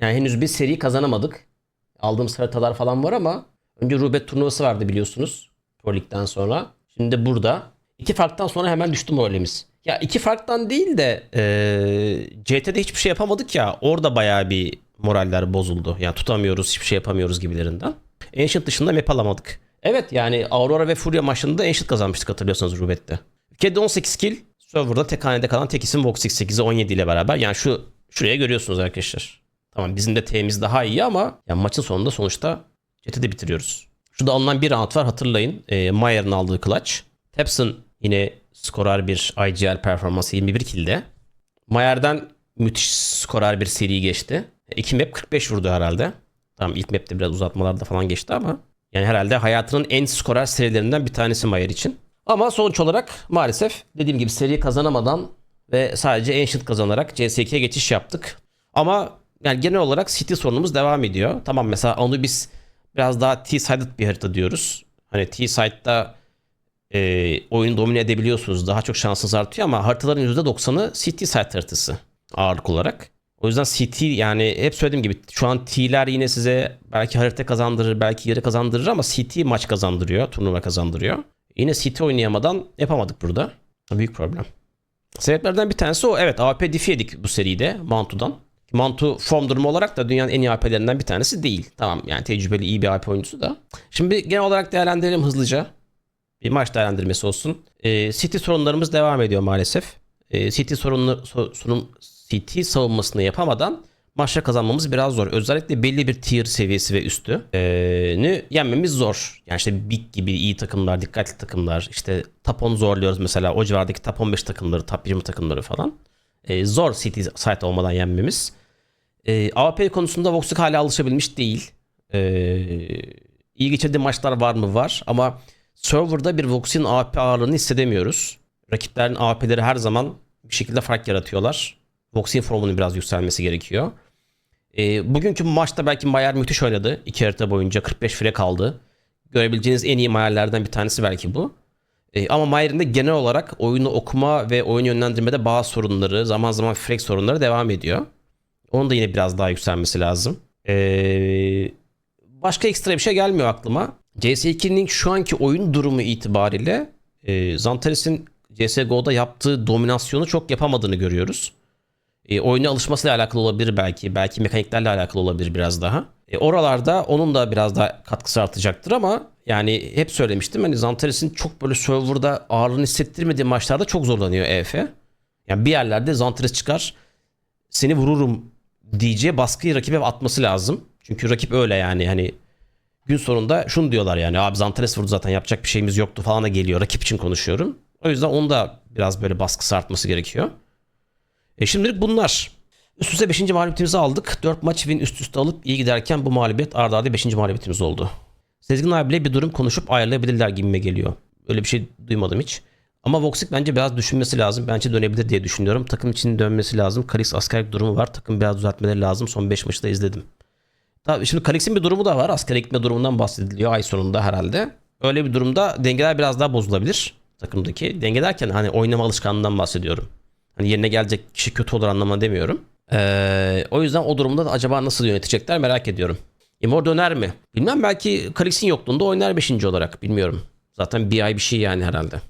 Yani henüz bir seri kazanamadık. Aldığımız haritalar falan var ama önce Rubet turnuvası vardı biliyorsunuz. Pro Lig'den sonra. Şimdi de burada. İki farktan sonra hemen düştü moralimiz. Ya iki farktan değil de eee CT'de hiçbir şey yapamadık ya. Orada bayağı bir moraller bozuldu. Yani tutamıyoruz, hiçbir şey yapamıyoruz gibilerinden. Ancient dışında map alamadık. Evet yani Aurora ve Furia maçında Ancient kazanmıştık hatırlıyorsanız Rubet'te. Kedi 18 kill. Server'da tek hanede kalan tek isim Vox 8'e 17 ile beraber. Yani şu şuraya görüyorsunuz arkadaşlar. Tamam bizim de T'miz daha iyi ama yani maçın sonunda sonuçta CT'de bitiriyoruz. Şurada alınan bir round var hatırlayın. E, Mayer'ın aldığı clutch. Tepson yine skorer bir IGL performansı 21 kilde. Mayer'den müthiş skorer bir seri geçti. İki map 45 vurdu herhalde. Tamam ilk map'te biraz uzatmalarda falan geçti ama yani herhalde hayatının en skorer serilerinden bir tanesi Mayer için. Ama sonuç olarak maalesef dediğim gibi seri kazanamadan ve sadece Ancient kazanarak CS2'ye geçiş yaptık. Ama yani genel olarak City sorunumuz devam ediyor. Tamam mesela Anubis biraz daha T-sided bir harita diyoruz. Hani T-side'da e, oyunu domine edebiliyorsunuz. Daha çok şansınız artıyor ama haritaların %90'ı City side haritası ağırlık olarak. O yüzden CT yani hep söylediğim gibi şu an T'ler yine size belki harita kazandırır, belki yarı kazandırır ama CT maç kazandırıyor, turnuva kazandırıyor. Yine CT oynayamadan yapamadık burada. Büyük problem. Sebeplerden bir tanesi o. Evet AP diff yedik bu seride Mantu'dan. Mantu form durumu olarak da dünyanın en iyi AP'lerinden bir tanesi değil. Tamam yani tecrübeli iyi bir AP oyuncusu da. Şimdi genel olarak değerlendirelim hızlıca. Bir maç değerlendirmesi olsun. Ee, City sorunlarımız devam ediyor maalesef. Ee, City sorunlu, so- City savunmasını yapamadan maçlar kazanmamız biraz zor. Özellikle belli bir tier seviyesi ve üstü ni yenmemiz zor. Yani işte Big gibi iyi takımlar, dikkatli takımlar, işte top 10 zorluyoruz mesela o civardaki top 15 takımları, top 20 takımları falan. Ee, zor City site olmadan yenmemiz. Ee, AWP konusunda Voxuk hala alışabilmiş değil. Ee, iyi geçirdiği maçlar var mı? Var ama serverda bir Vox'in AP ağırlığını hissedemiyoruz. Rakiplerin AP'leri her zaman bir şekilde fark yaratıyorlar. Vox'in formunun biraz yükselmesi gerekiyor. Ee, bugünkü maçta belki Mayer müthiş oynadı. İki harita boyunca 45 fire kaldı. Görebileceğiniz en iyi Mayer'lerden bir tanesi belki bu. Ee, ama Mayer'in de genel olarak oyunu okuma ve oyunu yönlendirmede bazı sorunları, zaman zaman frag sorunları devam ediyor. Onun da yine biraz daha yükselmesi lazım. Ee, başka ekstra bir şey gelmiyor aklıma. CS2'nin şu anki oyun durumu itibariyle e, Zantares'in CSGO'da yaptığı dominasyonu çok yapamadığını görüyoruz. E, oyuna alışmasıyla alakalı olabilir belki. Belki mekaniklerle alakalı olabilir biraz daha. E, oralarda onun da biraz daha katkısı artacaktır ama yani hep söylemiştim hani Zantares'in çok böyle serverda ağırlığını hissettirmediği maçlarda çok zorlanıyor EF. Yani bir yerlerde Zantares çıkar seni vururum diyeceği baskıyı rakibe atması lazım. Çünkü rakip öyle yani hani gün sonunda şunu diyorlar yani abi Zantares vurdu zaten yapacak bir şeyimiz yoktu falan da geliyor. Rakip için konuşuyorum. O yüzden onun da biraz böyle baskısı artması gerekiyor. E şimdilik bunlar. Üst üste 5. mağlubiyetimizi aldık. 4 maç win üst üste alıp iyi giderken bu mağlubiyet arda arda 5. mağlubiyetimiz oldu. Sezgin abiyle bir durum konuşup ayrılabilirler gibime geliyor. Öyle bir şey duymadım hiç. Ama Voxic bence biraz düşünmesi lazım. Bence dönebilir diye düşünüyorum. Takım için dönmesi lazım. Kalix askerlik durumu var. Takım biraz düzeltmeleri lazım. Son 5 maçı da izledim. Tabii şimdi Kalix'in bir durumu da var. Askere gitme durumundan bahsediliyor ay sonunda herhalde. Öyle bir durumda dengeler biraz daha bozulabilir takımdaki. Denge derken hani oynama alışkanlığından bahsediyorum. Hani yerine gelecek kişi kötü olur anlamına demiyorum. Ee, o yüzden o durumda da acaba nasıl yönetecekler merak ediyorum. Imor döner mi? Bilmem belki Kalix'in yokluğunda oynar 5. olarak bilmiyorum. Zaten bir ay bir şey yani herhalde.